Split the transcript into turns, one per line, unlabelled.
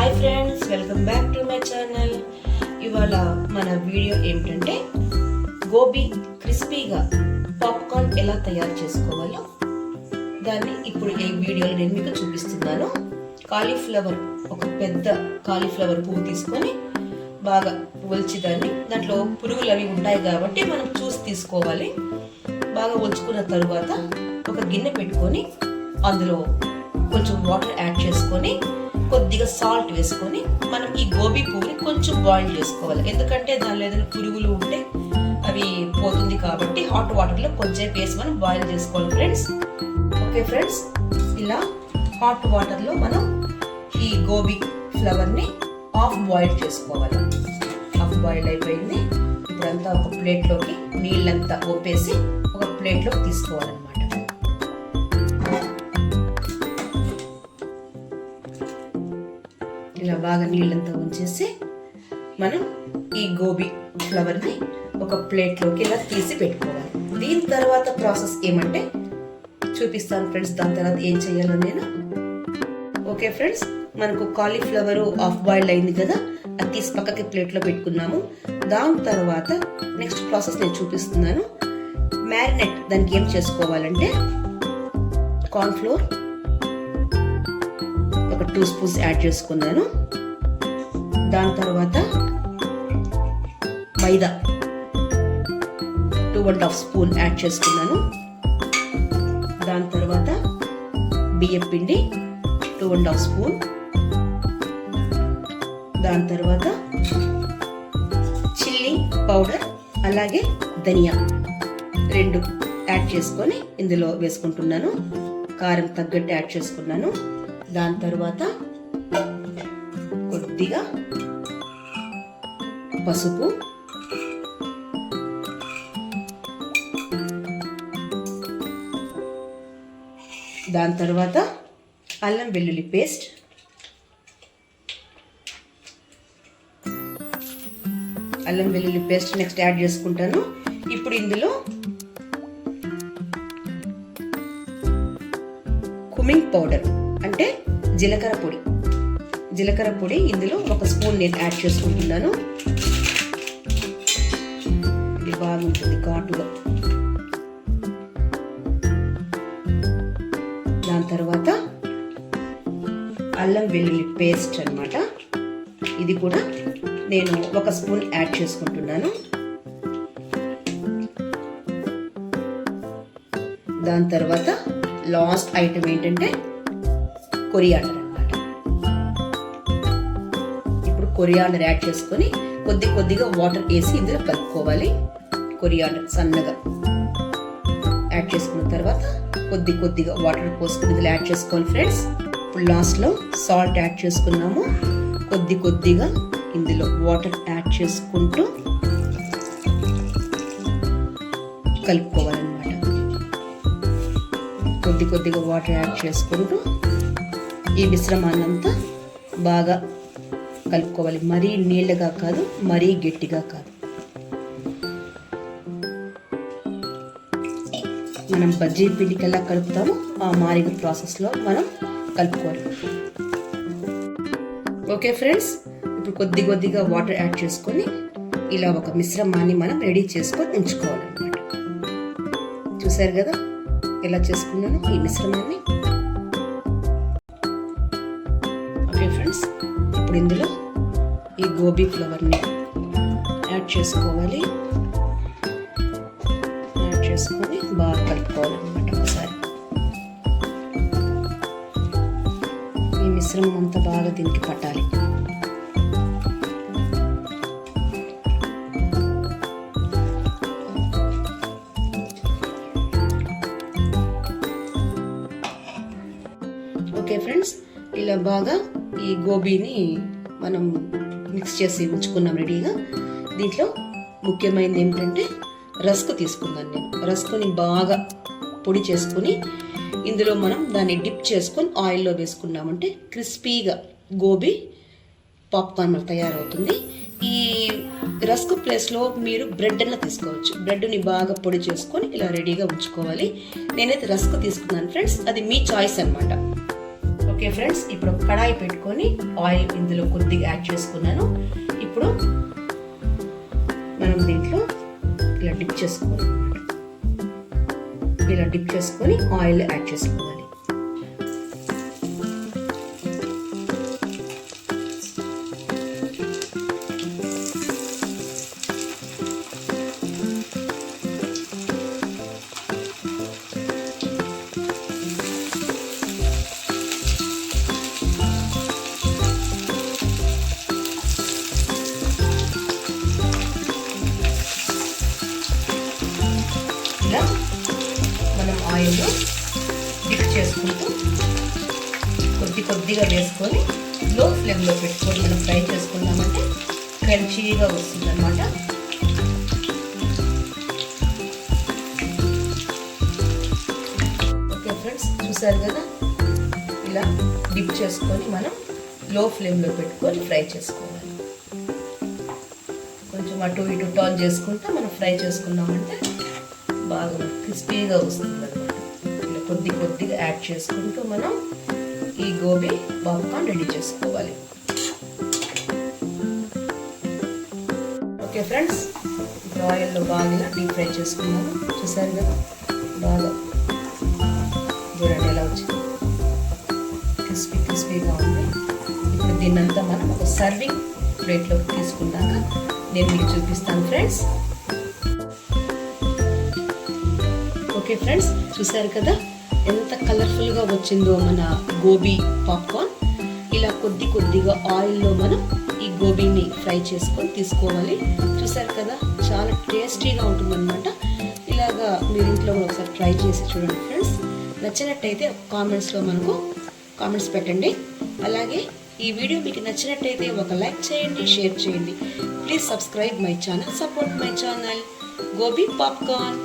Hi friends welcome back to my channel ఇవాళ మన video ఏమిటంటే గోబీ క్రిస్పీగా పాప్కార్న్ ఎలా తయారు చేసుకోవాలో. దాన్ని ఇప్పుడు ఈ వీడియోలో నేను మీకు చూపిస్తున్నాను. కాలీఫ్లవర్ ఒక పెద్ద కాలీఫ్లవర్ పువ్వు తీసుకొని బాగా ఒలిచి దాన్ని దాంట్లో పురుగులు అవి ఉంటాయి కాబట్టి మనం చూసి తీసుకోవాలి. బాగా ఒలుచుకున్న తరువాత ఒక గిన్నె పెట్టుకొని అందులో కొంచెం వాటర్ యాడ్ చేసుకొని కొద్దిగా సాల్ట్ వేసుకొని మనం ఈ గోబీ పువ్వుని కొంచెం బాయిల్ చేసుకోవాలి. ఎందుకంటే దానిలో ఏదైనా పురుగులు ఉంటే అవి పోతుంది కాబట్టి హాట్ వాటర్లో కొంచెం వేసి మనం బాయిల్ చేసుకోవాలి ఫ్రెండ్స్ ఓకే ఫ్రెండ్స్ ఇలా హాట్ వాటర్లో మనం ఈ గోబీ ఫ్లవర్ని హాఫ్ బాయిల్ చేసుకోవాలి. హాఫ్ బాయిల్ అయిపోయింది. ఇప్పుడంతా ఒక ప్లేట్లోకి నీళ్ళంతా ఒప్పేసి ఒక ప్లేట్లోకి తీసుకోవాలన్నమాట. బాగా నీళ్ళంతా ఉంచేసి మనం ఈ గోబీ ఫ్లవర్ని ఒక ప్లేట్లోకి ఇలా తీసి పెట్టుకోవాలి. దీని తర్వాత ప్రాసెస్ ఏమంటే చూపిస్తాను ఫ్రెండ్స్ దాని తర్వాత ఏం చేయాలో నేను. ఓకే ఫ్రెండ్స్ మనకు కాలీఫ్లవర్ ఆఫ్ బాయిల్ అయింది కదా అది తీసి పక్కకి ప్లేట్లో పెట్టుకున్నాము. దాని తర్వాత నెక్స్ట్ ప్రాసెస్ నేను చూపిస్తున్నాను. మ్యారినేట్ దానికి ఏం చేసుకోవాలంటే కార్న్ఫ్లోర్ ఒక టూ స్పూన్స్ యాడ్ చేసుకున్నాను. దాని తర్వాత మైదా. Two and half spoon add చేసుకున్నాను. దాని తర్వాత బియ్యం పిండి టూ అండ్ హాఫ్ స్పూన్. దాని తర్వాత చిల్లీ పౌడర్ అలాగే ధనియా రెండు యాడ్ చేసుకొని ఇందులో వేసుకుంటున్నాను. కారం తగ్గట్టు యాడ్ చేసుకున్నాను. దాని తర్వాత కొద్దిగా పసుపు. దాని తర్వాత అల్లం వెల్లుల్లి పేస్ట్. అల్లం వెల్లుల్లి పేస్ట్ నెక్స్ట్ యాడ్ చేసుకుంటాను. ఇప్పుడు ఇందులో కుమింగ్ పౌడర్. అంటే జీలకర్ర పొడి. జీలకర్ర పొడి ఇందులో ఒక స్పూన్ నేను యాడ్ చేసుకుంటున్నాను. ఇది బాగుంటుంది ఘాటుగా. దాని తర్వాత అల్లం వెల్లుల్లి పేస్ట్ అనమాట ఇది కూడా నేను ఒక స్పూన్ యాడ్ చేసుకుంటున్నాను. దాని తర్వాత లాస్ట్ ఐటమ్ ఏంటంటే కొరియాండర్ అనమాట ఇప్పుడు కొరియాండర్ యాడ్ చేసుకొని కొద్ది కొద్దిగా వాటర్ వేసి ఇందులో కలుపుకోవాలి. కొరియాండర్ సన్నగా యాడ్ చేసుకున్న తర్వాత కొద్ది కొద్దిగా వాటర్ పోసుకుని ఇందులో యాడ్ చేసుకోవాలి ఫ్రెండ్స్. ఇప్పుడు లాస్ట్లో సాల్ట్ యాడ్ చేసుకున్నాము. కొద్ది కొద్దిగా ఇందులో వాటర్ యాడ్ చేసుకుంటూ కలుపుకోవాలన్నమాట. కొద్ది కొద్దిగా వాటర్ యాడ్ చేసుకుంటూ ఈ మిశ్రమాన్నంతా బాగా కలుపుకోవాలి. మరీ నీళ్ళగా కాదు మరీ గట్టిగా కాదు. మనం బజ్జీ పిండికి ఎలా కలుపుతామో. ఆ మారిన ప్రాసెస్లో మనం కలుపుకోవాలి. ఓకే ఫ్రెండ్స్ ఇప్పుడు కొద్ది కొద్దిగా వాటర్ యాడ్ చేసుకొని ఇలా ఒక మిశ్రమాన్ని మనం రెడీ చేసుకొని ఉంచుకోవాలన్నమాట. చూసారు కదా ఎలా చేసుకున్నాను ఈ మిశ్రమాన్ని? ఇప్పుడు ఇందులో ఈ గోబీ ఫ్లవర్ని యాడ్ చేసుకోవాలి. యాడ్ చేసుకొని బాగా కలుపుకోవాలన్నమాట ఒకసారి. ఈ మిశ్రమం అంతా బాగా దీనికి పట్టాలి. ఓకే ఫ్రెండ్స్ ఇలా బాగా ఈ గోబీని మనం మిక్స్ చేసి ఉంచుకున్నాం రెడీగా. దీంట్లో ముఖ్యమైనది ఏమిటంటే రస్క్ తీసుకున్నాను నేను. రస్క్ని బాగా పొడి చేసుకొని ఇందులో మనం దాన్ని డిప్ చేసుకొని ఆయిల్లో వేసుకున్నామంటే క్రిస్పీగా గోబీ పాప్కార్న్ తయారవుతుంది. ఈ రస్క్ ప్లేస్లో మీరు బ్రెడ్ అన్న తీసుకోవచ్చు. బ్రెడ్ని బాగా పొడి చేసుకొని ఇలా రెడీగా ఉంచుకోవాలి. నేనైతే రస్క్ తీసుకున్నాను ఫ్రెండ్స్. అది మీ చాయిస్ అనమాట ఓకే ఫ్రెండ్స్ ఇప్పుడు కడాయి పెట్టుకొని ఆయిల్ ఇందులో కొద్దిగా యాడ్ చేసుకున్నాను. ఇప్పుడు మనం దీంట్లో ఇలా డిప్ చేసుకోవాలి ఇలా డిప్ చేసుకొని ఆయిల్ యాడ్ చేసుకోవాలి. ఆయిల్ మిక్స్ చేసుకుంటూ కొద్ది కొద్దిగా వేసుకొని లో ఫ్లేమ్లో పెట్టుకొని మనం ఫ్రై చేసుకున్నామంటే క్రంచీగా వస్తుంది అనమాట ఓకే ఫ్రెండ్స్ చూసారు కదా? ఇలా డిప్ చేసుకొని మనం లో ఫ్లేమ్లో పెట్టుకొని ఫ్రై చేసుకోవాలి. కొంచెం అటు ఇటు టర్న్ చేసుకుంటే మనం ఫ్రై చేసుకున్నామంటే బాగా క్రిస్పీగా వస్తుంది. కొద్ది కొద్దిగా యాడ్ చేసుకుంటూ మనం ఈ గోబీ పాప్కార్న్ రెడీ చేసుకోవాలి. ఓకే ఫ్రెండ్స్ ఇప్పుడు ఆయిల్లో బాగా డీప్ ఫ్రై చేసుకున్నాము చూసారు కదా బాగా చూడండి ఎలా వచ్చింది. క్రిస్పీ క్రిస్పీగా ఉంది. ఇప్పుడు దీన్నంతా మనం ఒక సర్వింగ్ ప్లేట్లోకి తీసుకున్నాక నేను మీకు చూపిస్తాను ఫ్రెండ్స్. ఓకే ఫ్రెండ్స్ చూసారు కదా ఎంత కలర్ఫుల్గా వచ్చిందో మన గోబీ పాప్కార్న్ ఇలా కొద్ది కొద్దిగా ఆయిల్లో మనం ఈ గోబీని ఫ్రై చేసుకొని తీసుకోవాలి. చూసారు కదా చాలా టేస్టీగా ఉంటుందన్నమాట. ఇలాగా మీరు ఇంట్లో కూడా ఒకసారి ట్రై చేసి చూడండి ఫ్రెండ్స్. నచ్చినట్టయితే కామెంట్స్లో మనకు కామెంట్స్ పెట్టండి. అలాగే ఈ వీడియో మీకు నచ్చినట్టయితే ఒక లైక్ చేయండి షేర్ చేయండి. Please subscribe my channel support my channel gobi popcorn